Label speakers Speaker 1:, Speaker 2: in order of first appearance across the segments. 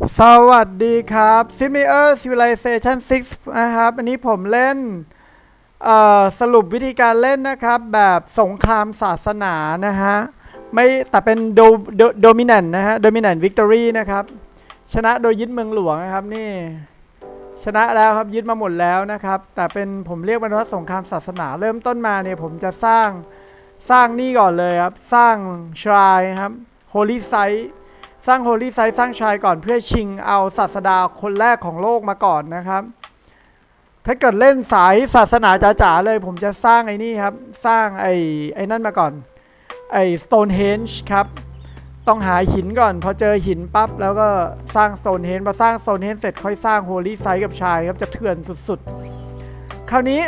Speaker 1: สวัสดีครับ Similar Civilization 6 นะครับ อันนี้ผมเล่นสรุปวิธีการเล่นนะครับ แบบสงครามศาสนานะฮะ ไม่แต่เป็นโดโดมิ n น n นะฮะ dominant victory นะครับ ชนะโดยยึดเมืองหลวงนะครับนี่ ชนะแล้วครับยึดมาหมดแล้วนะครับ แต่เป็นผมเรียกมันว่าสงครามศาสนาเริ่มต้นมาเนี่ยผมจะสร้างสร้างนี่ก่อนเลยครับ สร้างชายครับ holy site สร้าง holy site สร้างชายก่อนเพื่อชิงเอาศาสดาคนแรกของโลกมาก่อนนะครับ ถ้าเกิดเล่นสายศาสนาจ๋าๆเลยผมจะสร้างไอ้นี่ครับ สร้างไอ้ไอ้นั่นมาก่อน ไอ้ Stonehenge ครับ ต้องหาหินก่อน พอเจอหินปั๊บแล้วก็สร้าง Stonehenge พอสร้าง Stonehenge เสร็จค่อยสร้าง holy site กับชายครับจะเถื่อนสุดๆ คราวนี้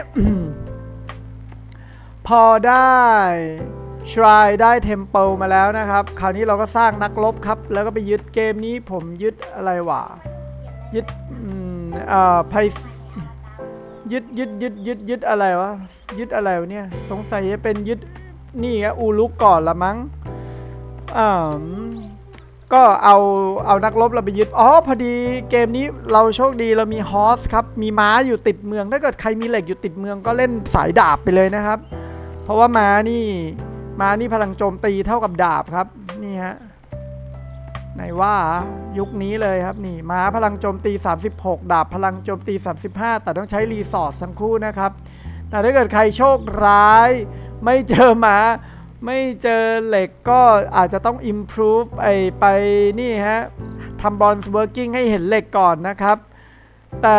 Speaker 1: พอได้ try ได้ temple มาแล้วนะครับ คราวนี้เราก็สร้างนักรบครับ แล้วก็ไปยึดเกมนี้ผมยึดอะไรวะยึดเอ่อไพยึดยึดยึดยึดยึดอะไรวะยึดอะไรวะเนี่ยสงสัยจะเป็นยึดนี่อะอูลุกก่อนละมั้งอ่าก็เอาเอานักรบเราไปยึดอ๋อพอดีเกมนี้เราโชคดีเรามีฮอสครับมีม้าอยู่ติดเมือง ถ้าเกิดใครมีเหล็กอยู่ติดเมืองก็เล่นสายดาบไปเลยนะครับ เพราะว่าม้านี่ ม้านี่พลังโจมตีเท่ากับดาบครับนี่ฮะไหนว่ายุคนี้เลยครับนี่ม้าพลังโจมตี 36 ดาบพลังโจมตี 35 แต่ต้องใช้รีสอร์ททั้งคู่นะครับ แต่ถ้าเกิดใครโชคร้าย ไม่เจอม้าไม่เจอเหล็กก็อาจจะต้อง improve ไอไปนี่ฮะทำบอลสเวิร์กิ่งให้เห็นเหล็กก่อนนะครับ แต่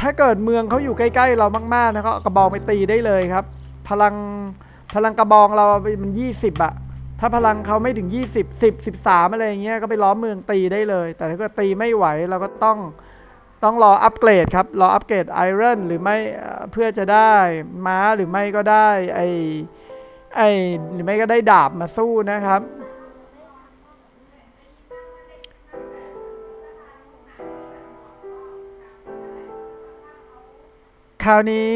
Speaker 1: ถ้าเกิดเมืองเขาอยู่ใกล้ ๆ เรามาก ๆ นะครับกระบองไปตีได้เลยครับ พลัง พลังกระบองเรามัน20อะถ้าพลังเขาไม่ถึง 20 10 13 อะไรอย่างเงี้ยก็ไปล้อมเมืองตีได้เลย แต่ถ้าเกิดตีไม่ไหวเราก็ต้องต้องรออัปเกรดครับ รออัปเกรดไอรอนหรือไม่เพื่อจะได้ม้าหรือไม่ก็ได้ไอไอหรือไม่ก็ได้ดาบมาสู้นะครับ คราวนี้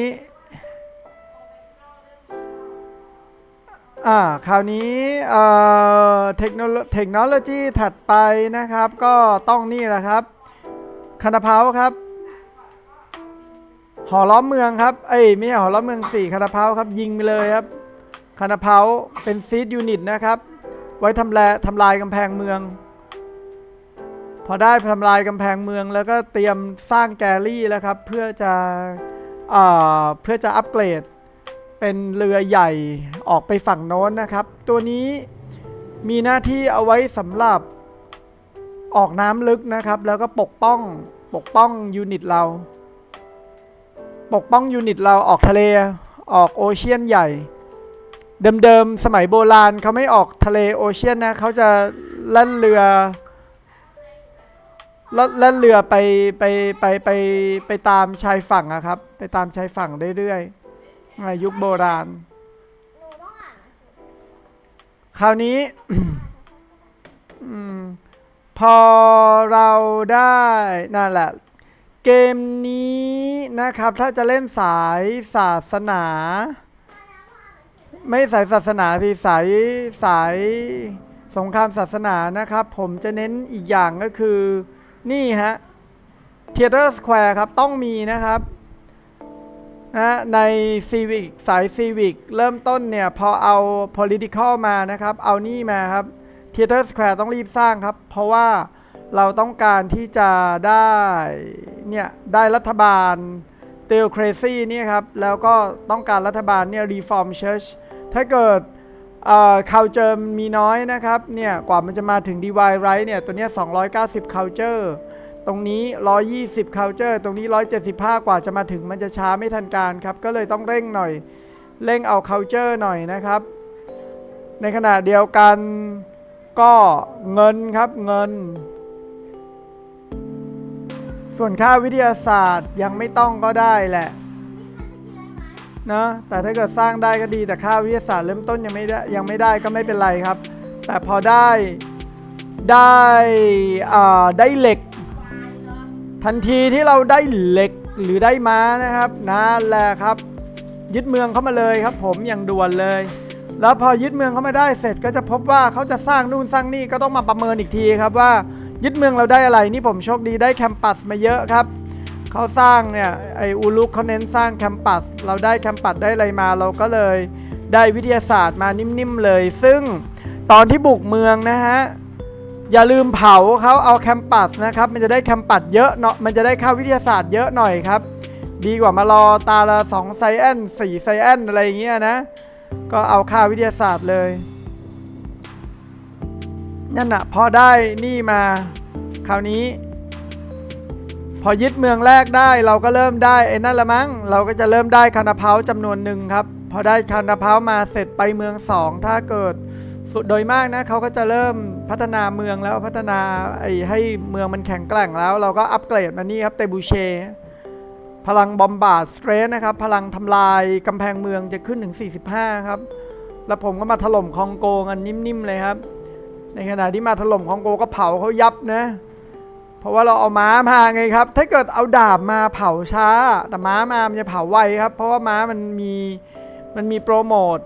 Speaker 1: อ่าคราวนี้เอ่อเทคโนโลเทคโนโลยีถัดไปนะครับ ก็ต้องนี่แหละครับคานาเพาครับหอล้อมเมืองครับเอ้ยไม่ใช่หอล้อมเมืองสี่คานาเพาครับ ยิงไปเลยครับคานาเพาเป็นซีดยูนิตนะครับ ไว้ทำลายทำลายกำแพงเมือง พอได้ทำลายกำแพงเมืองแล้วก็เตรียมสร้างแกลลี่แล้วครับ เพื่อจะอ่าเพื่อจะอัปเกรด เป็นเรือใหญ่ออกไปฝั่งโน้นนะครับ ตัวนี้มีหน้าที่เอาไว้สำหรับออกน้ำลึกนะครับ แล้วก็ปกป้องปกป้องยูนิตเรา ปกป้องยูนิตเราออกทะเลออกโอเชียนใหญ่ เดิมๆสมัยโบราณเขาไม่ออกทะเลโอเชียนนะเขาจะแล่นเรือแล่นแล่นเรือไปไปไปไปไปตามชายฝั่งอะครับ ไปตามชายฝั่งเรื่อยๆ ในยุคโบราณ คราวนี้อืมพอเราได้นั่นแหละ เกมนี้นะครับ ถ้าจะเล่นสายศาสนา ไม่สายศาสนาสิสายสายสงครามศาสนานะครับ ผมจะเน้นอีกอย่างก็คือ นี่ฮะ Theater Square ครับ ต้องมีนะครับ นะใน Civic สาย Civic เริ่มต้นเนี่ย พอเอา political มานะครับ เอานี่มาครับ Theater Square ต้องรีบสร้างครับ เพราะว่าเราต้องการที่จะได้ เนี่ย ได้รัฐบาล theocracy เนี่ยครับ แล้วก็ต้องการรัฐบาลเนี่ย reform church ถ้าเกิดเอ่อ culture มีน้อยนะครับ เนี่ย กว่ามันจะมาถึง divine right เนี่ย ตัวเนี้ย290 culture ตรงนี้ 120 culture ตรงนี้ 175 กว่าจะมาถึงมันจะช้าไม่ทันการครับ ก็เลยต้องเร่งหน่อย เร่งเอา culture หน่อยนะครับ ในขณะเดียวกันก็เงินครับเงิน ส่วนค่าวิทยาศาสตร์ยังไม่ต้องก็ได้แหละนะแต่ถ้าเกิดสร้างได้ก็ดีแต่ค่าวิทยาศาสตร์เริ่มต้นยังไม่ได้ยังไม่ได้ก็ไม่เป็นไรครับ แต่พอได้ได้อ่าได้เหล็ก ทันทีที่เราได้เหล็กหรือได้ม้านะครับนั่นแหละครับ ยึดเมืองเข้ามาเลยครับ ผมอย่างด่วนเลย แล้วพอยึดเมืองเข้ามาได้เสร็จก็จะพบว่าเขาจะสร้างนู่นสร้างนี่ก็ต้องมาประเมินอีกทีครับว่ายึดเมืองเราได้อะไรนี่ผมโชคดีได้แคมปัสมาเยอะครับเขาสร้างเนี่ยไออูลุกเขาเน้นสร้างแคมปัส เราได้แคมปัสได้อะไรมาเราก็เลยได้วิทยาศาสตร์มานิ่มๆเลย ซึ่งตอนที่บุกเมืองนะฮะ อย่าลืมเผาเขาเอาแคมปัสนะครับ มันจะได้แคมปัสเยอะเนาะมันจะได้ค่าวิทยาศาสตร์เยอะหน่อยครับ ดีกว่ามารอตาละ2ไซแอน4ไซแอนอะไรอย่างเงี้ยนะ ก็เอาค่าวิทยาศาสตร์เลยนั่นน่ะพอได้นี่มา คราวนี้ พอยึดเมืองแรกได้เราก็เริ่มได้ไอ้นั่นละมั้งเราก็จะเริ่มได้คานาเพาจำนวนหนึ่งครับ พอได้คานาเพามาเสร็จไปเมืองสองถ้าเกิดสุดโดยมากนะเขาก็จะเริ่ม พัฒนาเมืองแล้วพัฒนาไอ้ให้เมืองมันแข็งแกร่งแล้ว เราก็อัปเกรดมานี่ครับเตบูเช พลังบอมบาร์ดสเตรนนะครับ พลังทำลายกำแพงเมืองจะขึ้นถึง 45 ครับ แล้วผมก็มาถล่มคองโกกันนิ่มๆเลยครับ ในขณะที่มาถล่มคองโกก็เผาเขายับนะ เพราะว่าเราเอาม้ามาไงครับ ถ้าเกิดเอาดาบมาเผาช้า แต่ม้ามามันจะเผาไวครับ เพราะว่าม้ามันมีมันมีโปรโมท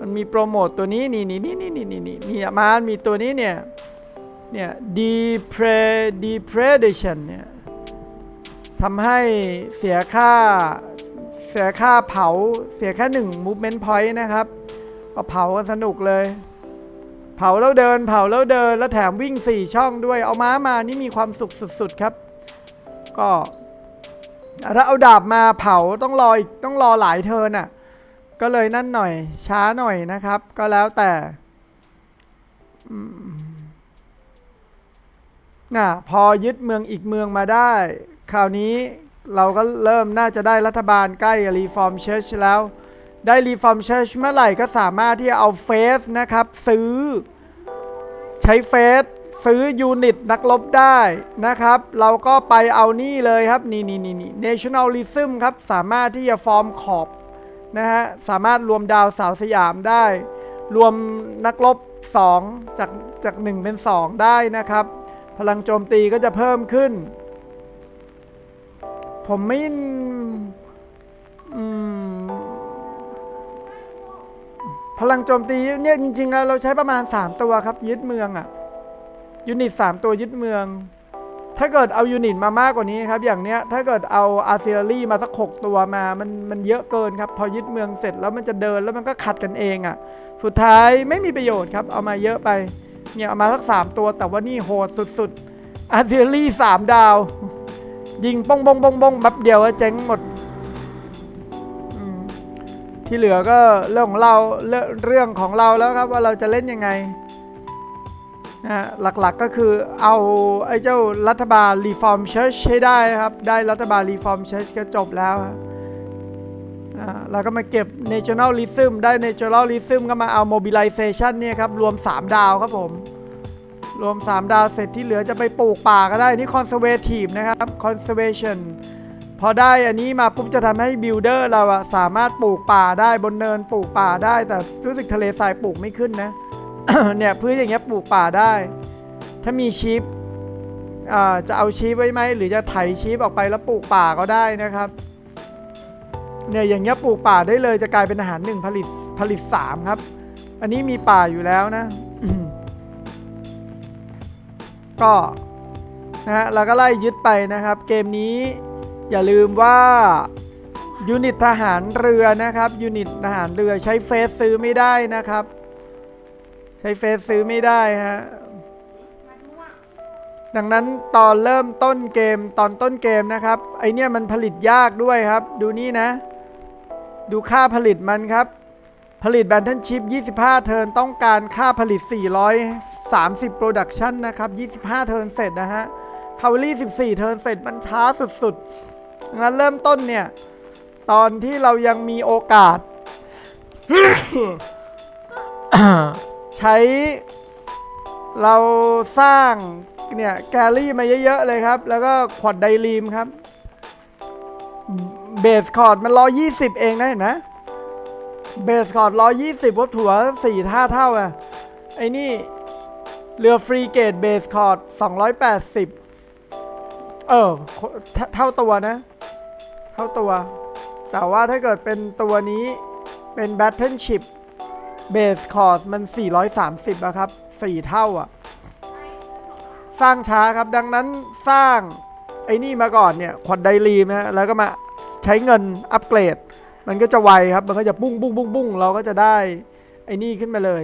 Speaker 1: มันมีโปรโมทตัวนี้นี่นี่นี่นี่นี่นี่นี่นี่ม้ามีตัวนี้เนี่ย เนี่ย depre depredation เนี่ยทำให้เสียค่าเสียค่าเผาเสียแค่หนึ่ง movement point นะครับก็เผากันสนุกเลย เผาแล้วเดินเผาแล้วเดินแล้วแถมวิ่ง 4 ช่องด้วย เอาม้ามานี่มีความสุขสุด ๆ ครับ ก็ถ้าเอาดาบมาเผาต้องรออีกต้องรอหลายเทิร์นอะ ก็เลยนั่นหน่อยช้าหน่อยนะครับ ก็แล้วแต่น่ะพอยึดเมืองอีกเมืองมาได้ คราวนี้เราก็เริ่มน่าจะได้รัฐบาลใกล้รีฟอร์มเชชแล้ว ได้รีฟอร์มเชชเมื่อไหร่ก็สามารถที่จะเอาเฟสนะครับ ซื้อ ใช้เฟสซื้อยูนิตนักรบได้นะครับ เราก็ไปเอานี่เลยครับ นี่นี่นี่นี่ nationalism ครับ สามารถที่จะฟอร์มขอบ นะฮะ สามารถรวมดาวสาวสยามได้ รวมนักรบ 2 จากจาก 1 เป็น 2 ได้นะครับ พลังโจมตีก็จะเพิ่มขึ้น ผมไม่พลังโจมตีเนี่ยจริงๆ เราใช้ประมาณ 3 ตัวครับ ยึดเมืองอะ ยูนิต 3 ตัวยึดเมือง ถ้าเกิดเอายูนิตมามากกว่านี้ครับ อย่างเนี้ยถ้าเกิดเอาอาร์เซอรี่มาสัก 6 ตัวมา มันมันเยอะเกินครับ พอยึดเมืองเสร็จแล้วมันจะเดินแล้วมันก็ขัดกันเองอะสุดท้ายไม่มีประโยชน์ครับ เอามาเยอะไป เนี่ยเอามาสัก 3 ตัว แต่ว่านี่โหดสุดๆ อาร์เซอรี่3ดาว ยิงปงปงปงปงแบบเดียวก็เจ๊งหมด ที่เหลือก็เรื่องของเราเรื่องเรื่องของเราแล้วครับว่าเราจะเล่นยังไง นะหลักๆก็คือเอาไอ้เจ้ารัฐบาล Reform Church ให้ได้ครับ ได้รัฐบาล Reform Church ก็จบแล้วฮะอ่าเราก็มาเก็บ Nationalism ได้ Nationalism ก็มาเอา Mobilization เนี่ยครับ รวม 3 ดาวครับผม รวม 3 ดาวเสร็จที่เหลือจะไปปลูกป่าก็ได้ นี่ Conservative นะครับ Conservation พอได้อันนี้มาปุ๊บจะทำให้บิลเดอร์เราอะสามารถปลูกป่าได้บนเนินปลูกป่าได้ แต่รู้สึกทะเลทรายปลูกไม่ขึ้นนะ เนี่ยพื้นอย่างเงี้ยปลูกป่าได้ ถ้ามีชีฟจะเอาชีฟไว้ไหมหรือจะไถชีฟออกไปแล้วปลูกป่าก็ได้นะครับเนี่ยอย่างเงี้ยปลูกป่าได้เลยจะกลายเป็นอาหารหนึ่งผลิตผลิตสามครับ อันนี้มีป่าอยู่แล้วนะ ก็นะฮะเราก็ไล่ยึดไปนะครับ เกมนี้อย่าลืมว่ายูนิตทหารเรือนะครับยูนิตทหารเรือใช้เฟซซื้อไม่ได้นะครับ ใช้เฟซซื้อไม่ได้ฮะ ดังนั้นตอนเริ่มต้นเกมตอนต้นเกมนะครับ ไอเนี่ยมันผลิตยากด้วยครับ ดูนี่นะ ดูค่าผลิตมันครับ ผลิตแบนเทนชิป25 เทิร์นต้องการค่าผลิต 430 โปรดักชันนะครับ 25 เทิร์นเสร็จนะฮะคาวลี่ 14 เทิร์นเสร็จมันช้าสุดๆดังนั้นเริ่มต้นเนี่ย ตอนที่เรายังมีโอกาส ใช้เราสร้างเนี่ยแกลลี่มาเยอะๆเลยครับ แล้วก็ขวดไดรีมครับเบสคอร์ดมัน120เองนะเห็นไหมเบสคอร์ด120วัตถุสี่ท่าเท่าอะไอ้นี่เรือฟรีเกตเบสคอร์ด280เออเท่าเท่าตัวนะ เท่าตัว แต่ว่าถ้าเกิดเป็นตัวนี้เป็นแบตเทนชิพ Battleship Base Cost มัน 430อะครับ 4 เท่าอะสร้างช้าครับดังนั้นสร้าง ไอ้นี่มาก่อนเนี่ยควอดไดรีมนะฮะแล้วก็มาใช้เงินอัปเกรด มันก็จะไวครับ มันก็จะปุ้งปุ้งปุ้งปุ้งเราก็จะได้ไอ้นี่ขึ้นมาเลย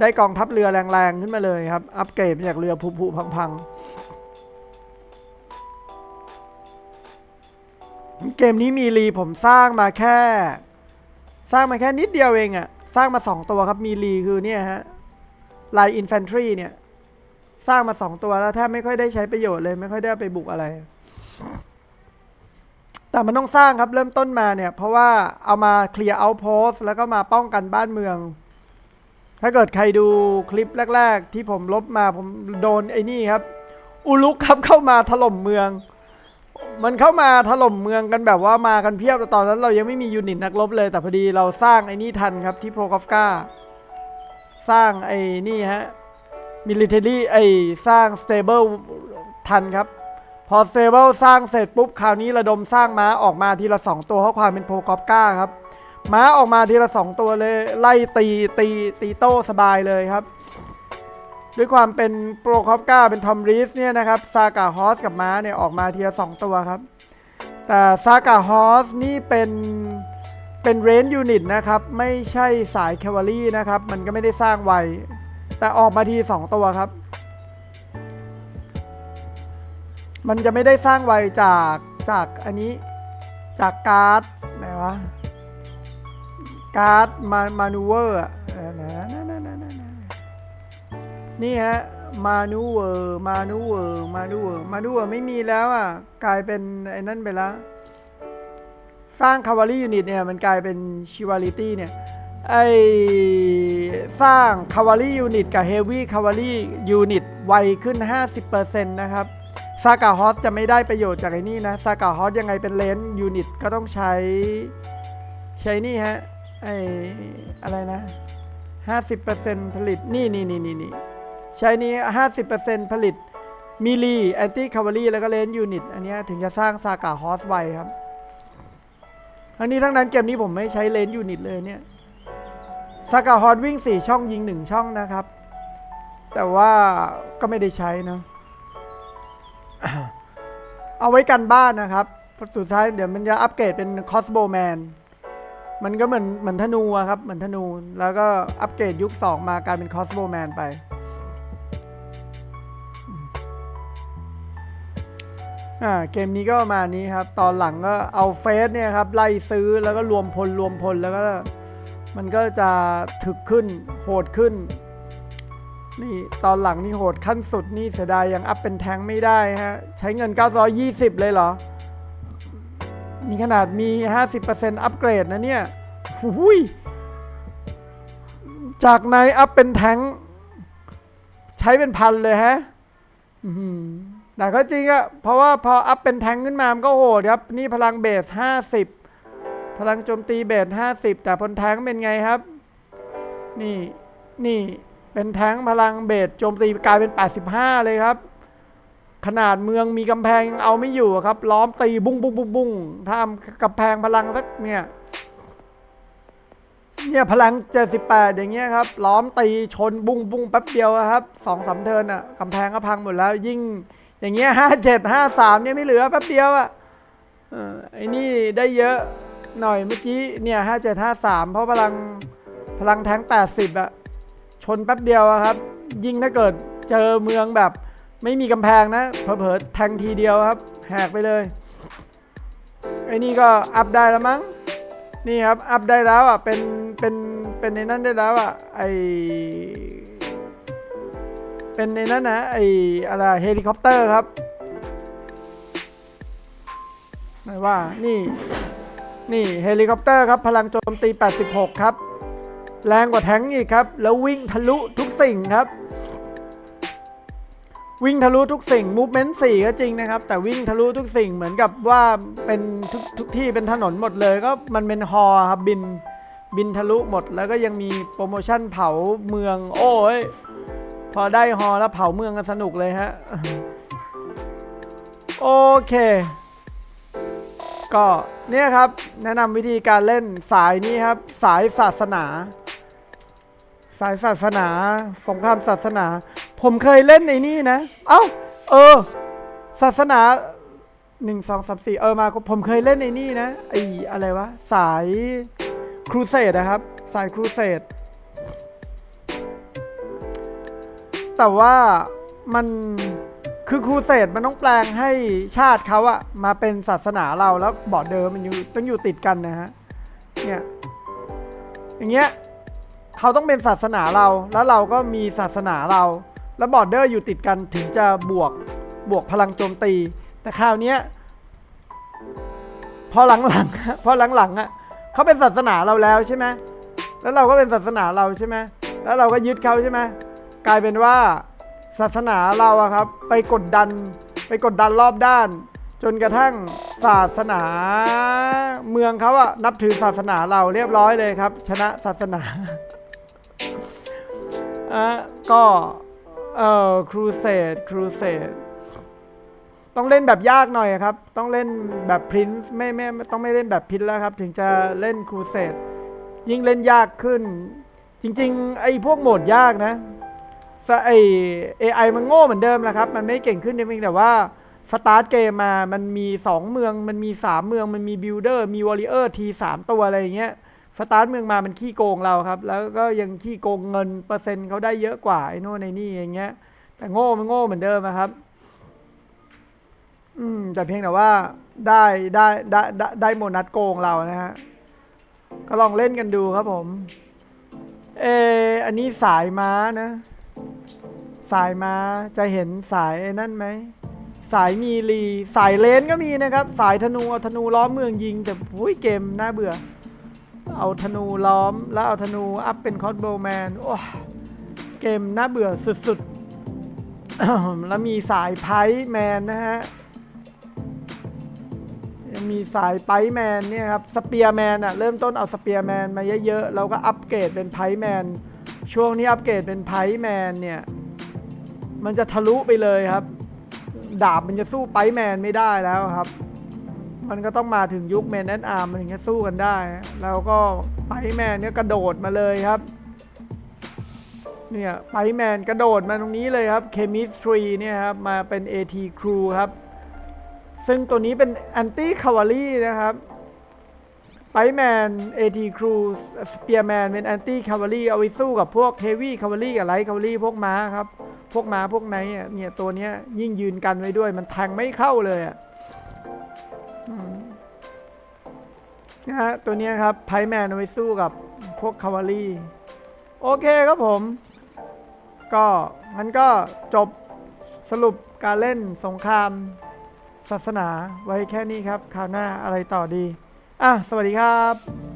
Speaker 1: ได้กองทัพเรือแรงๆขึ้นมาเลยครับ อัปเกรดจากเรือผุๆพังๆเกมนี้มีรีผมสร้างมาแค่ สร้างมาแค่นิดเดียวเองอะ สร้างมาสองตัวครับ มีรีคือเนี่ยฮะไลายอินแฟนทรีเนี่ย สร้างมาสองตัวแล้วแทบไม่ค่อยได้ใช้ประโยชน์เลยไม่ค่อยได้ไปบุกอะไร แต่มันต้องสร้างครับเริ่มต้นมาเนี่ย เพราะว่าเอามาเคลียร์เอาโพสแล้วก็มาป้องกันบ้านเมือง ถ้าเกิดใครดูคลิปแรก ๆ ที่ผมลบมาผมโดนไอ้นี่ครับ อุลุกครับเข้ามาถล่มเมือง มันเข้ามาถล่มเมืองกันแบบว่ามากันเพียบแต่ตอนนั้นเรายังไม่มียูนิตนักรบเลย แต่พอดีเราสร้างไอ้นี่ทันครับที่โพรคอฟกาสร้างไอ้นี่ฮะมิลิเทอรี่ไอ้สร้างสเตเบิลทันครับ พอสเตเบิลสร้างเสร็จปุ๊บคราวนี้ระดมสร้างม้าออกมาทีละสองตัวเพราะความเป็นโพรคอฟกาครับม้าออกมาทีละสองตัวเลย ไล่ตีตีตีโต้สบายเลยครับ ด้วยความเป็นโปรคอฟกาเป็นทอมรีสเนี่ยนะครับซากาฮอสกับม้าเนี่ยออกมาทีละสองตัวครับ แต่ซากาฮอสนี่เป็นเป็นเรนยูนิตนะครับ ไม่ใช่สายแควารี่นะครับ มันก็ไม่ได้สร้างไว แต่ออกมาทีสองตัวครับ มันจะไม่ได้สร้างไวจากจากอันนี้จากการ์ดไหนวะการ์ดมามานูเวอร์อะเออนะนะนะนะนะนะ นี่ฮะมานูเวอร์มานูเวอร์มานูเวอร์มานูเวอร์ไม่มีแล้วอะกลายเป็นไอ้นั่นไปแล้ว สร้างคาวารียูนิตเนี่ยมันกลายเป็นชิวาลิตี้เนี่ยไอสร้างคาวารียูนิตกับเฮฟวี่คาวารียูนิตไวขึ้น 50%นะครับซากาฮอสจะไม่ได้ประโยชน์จากไอ้นี่นะซากาฮอสยังไงเป็นเลนยูนิตก็ต้องใช้ใช้นี่ฮะไออะไรนะห้าสิบเปอร์เซ็นผลิตนี่นี่นี่นี่นี่ ใช้นี้ห้าสิบเปอร์เซ็นผลิตมิลีแอนตี้คาร์วารีแล้วก็เลนยูนิต อันนี้ถึงจะสร้างซากาฮอสไวครับ ทั้งนี้ทั้งนั้นเกมนี้ผมไม่ใช้เลนยูนิตเลยเนี่ยซากาฮอสวิ่ง 4 ช่องยิง 1 ช่องนะครับ แต่ว่าก็ไม่ได้ใช้นะ เอาไว้กันบ้านนะครับสุดท้ายเดี๋ยวมันจะอัปเกรดเป็นคอสโบแมนมันก็เหมือนเหมือนธนูครับ เหมือนธนู แล้วก็อัปเกรดยุค 2 มากลายเป็นคอสโบแมนไป อ่าเกมนี้ก็ประมาณนี้ครับ ตอนหลังก็เอาเฟสเนี่ยครับไล่ซื้อแล้วก็รวมพลรวมพลแล้วก็มันก็จะถึกขึ้นโหดขึ้น นี่ตอนหลังนี่โหดขั้นสุดนี่เสียดายยังอัพเป็นแทงไม่ได้ฮะใช้เงิน 920 เลยเหรอ นี่ขนาดมี 50%อัปเกรดนะเนี่ยหุยจากในอัพเป็นแทงใช้เป็นพันเลยฮะ อื้อหือ แต่ก็จริงอะเพราะว่าพออัพเป็นแทงขึ้นมา มันก็โหดครับ นี่พลังเบส 50 พลังโจมตีเบส 50 แต่พลแทงเป็นไงครับ นี่ นี่เป็นแทงพลังเบสโจมตีกลายเป็น 85 เลยครับ ขนาดเมืองมีกำแพงเอาไม่อยู่ครับ ล้อมตีบุ้งบุ้งบุ้งบุ้งถ้ากำแพงพลังสักเนี่ยเนี่ยพลัง 78 อย่างเงี้ยครับ ล้อมตีชนบุ้งบุ้งแป๊บเดียวครับสองสามเทิร์นอะกำแพงก็พังหมดแล้วยิ่ง อย่างเงี้ย57 53เนี่ยไม่เหลือแป๊บเดียวอะเออไอ้นี่ได้เยอะหน่อยเมื่อกี้เนี่ย57 53เพราะพลังพลังแทง80อะชนแป๊บเดียวอะครับ ยิ่งถ้าเกิดเจอเมืองแบบไม่มีกำแพงนะเผลอๆแทงทีเดียวครับ แหกไปเลยไอ้นี่ก็อัพได้แล้วมั้งนี่ครับอัพได้แล้วอะเป็นเป็นเป็นในนั้นได้แล้วอะไอ เป็นในนั้นนะไออะไรเฮลิคอปเตอร์ครับหมายว่านี่นี่เฮลิคอปเตอร์ครับ พลังโจมตี 86 ครับ แรงกว่าแทงอีกครับ แล้ววิ่งทะลุทุกสิ่งครับ วิ่งทะลุทุกสิ่ง movement 4ก็จริงนะครับ แต่วิ่งทะลุทุกสิ่งเหมือนกับว่าเป็นทุกทุกที่เป็นถนนหมดเลยก็มันเป็นฮอครับบินบินทะลุหมดแล้วก็ยังมีโปรโมชั่นเผาเมือง โอ้ย พอได้ฮอแล้วเผาเมืองกันสนุกเลยฮะ โอเค ก็เนี่ยครับ แนะนำวิธีการเล่นสายนี้ครับ สายศาสนา สายศาสนา สงครามศาสนา ผมเคยเล่นในนี่นะ เอ้า เออ ศาสนาหนึ่งสองสามสี่เออมาผมเคยเล่นในนี่นะไออะไรวะ สายครูเสดนะครับ สายครูเสด แต่ว่ามันคือครูเสดมันต้องแปลงให้ชาติเขาอะมาเป็นศาสนาเราแล้วบอร์ดเดิมมันอยู่ต้องอยู่ติดกันนะฮะเนี่ยอย่างเงี้ยเขาต้องเป็นศาสนาเราแล้วเราก็มีศาสนาเรา แล้วบอร์เดอร์อยู่ติดกันถึงจะบวกบวกพลังโจมตี แต่คราวเนี้ยพอหลังๆพอหลังๆอะเขาเป็นศาสนาเราแล้วใช่ไหมแล้วเราก็เป็นศาสนาเราใช่ไหมแล้วเราก็ยึดเขาใช่ไหม กลายเป็นว่าศาสนาเราอะครับ ไปกดดันไปกดดันรอบด้าน จนกระทั่งศาสนา เมืองเขาอะนับถือศาสนาเราเรียบร้อยเลยครับ ชนะศาสนาอะก็เอ่อครูเสดครูเสดต้องเล่นแบบยากหน่อยครับ ต้องเล่นแบบพรินซ์ไม่ไม่ไม่ต้องไม่เล่นแบบพินแล้วครับ ถึงจะเล่นครูเสดยิ่งเล่นยากขึ้น จริง ๆ ไอ้พวกโหมดยากนะ ไอ AI มันโง่เหมือนเดิมแหละครับ มันไม่เก่งขึ้นเพียงแต่ว่าสตาร์ทเกมมา มันมี 2 เมือง มันมี 3 เมือง มันมีบิลดเออร์ มีวอริเออร์ทีสามตัวอะไรอย่างเงี้ย สตาร์ทเมืองมา มันขี้โกงเราครับ แล้วก็ยังขี้โกงเงินเปอร์เซ็นต์เขาได้เยอะกว่าไอ้โน่นไอ้นี่อย่างเงี้ย แต่โง่มันโง่เหมือนเดิมอะครับ อืม แต่เพียงแต่ว่าได้ได้ได้ได้ได้โมนัสโกงเรานะฮะ ก็ลองเล่นกันดูครับผม เอออันนี้สายม้านะ สายมาจะเห็นสายนั่นไหม สายมีลีสายเลนก็มีนะครับ สายธนูเอาธนูล้อมเมืองยิง แต่หุ้ยเกมน่าเบื่อ เอาธนูล้อมแล้วเอาธนูอัพเป็นคอสโบแมนโอ้เกมน่าเบื่อสุดๆ แล้วมีสายไพแมนนะฮะมีสายไปแมนเนี่ยครับสเปียร์แมนอะเริ่มต้นเอาสเปียร์แมนมาเยอะๆ เราก็อัปเกรดเป็นไพแมน ช่วงนี้อัปเกรดเป็นไพแมนเนี่ย มันจะทะลุไปเลยครับ ดาบมันจะสู้ไปแมนไม่ได้แล้วครับ มันก็ต้องมาถึงยุคแมนแอนอาร์มมันถึงจะสู้กันได้ แล้วก็ไปแมนเนี่ยกระโดดมาเลยครับ เนี่ยไปแมนกระโดดมาตรงนี้เลยครับ Chemistry เนี่ยครับมาเป็น AT Crew ครับ ซึ่งตัวนี้เป็น Anti Cavalry นะครับ ไปแมน AT Crew Spearman เป็น Anti Cavalry เอาไว้สู้กับพวก Heavy Cavalry กับ Light Cavalry พวกม้าครับ พวกม้าพวกไหนเนี่ยตัวเนี้ยยิ่งยืนกันไว้ด้วยมันแทงไม่เข้าเลยอะนะฮะตัวเนี้ยครับไพแมนเอาไว้สู้กับพวกคาวารีโอเคครับผม ก็มันก็จบสรุปการเล่นสงครามศาสนาไว้แค่นี้ครับ คราวหน้าอะไรต่อดี อะสวัสดีครับ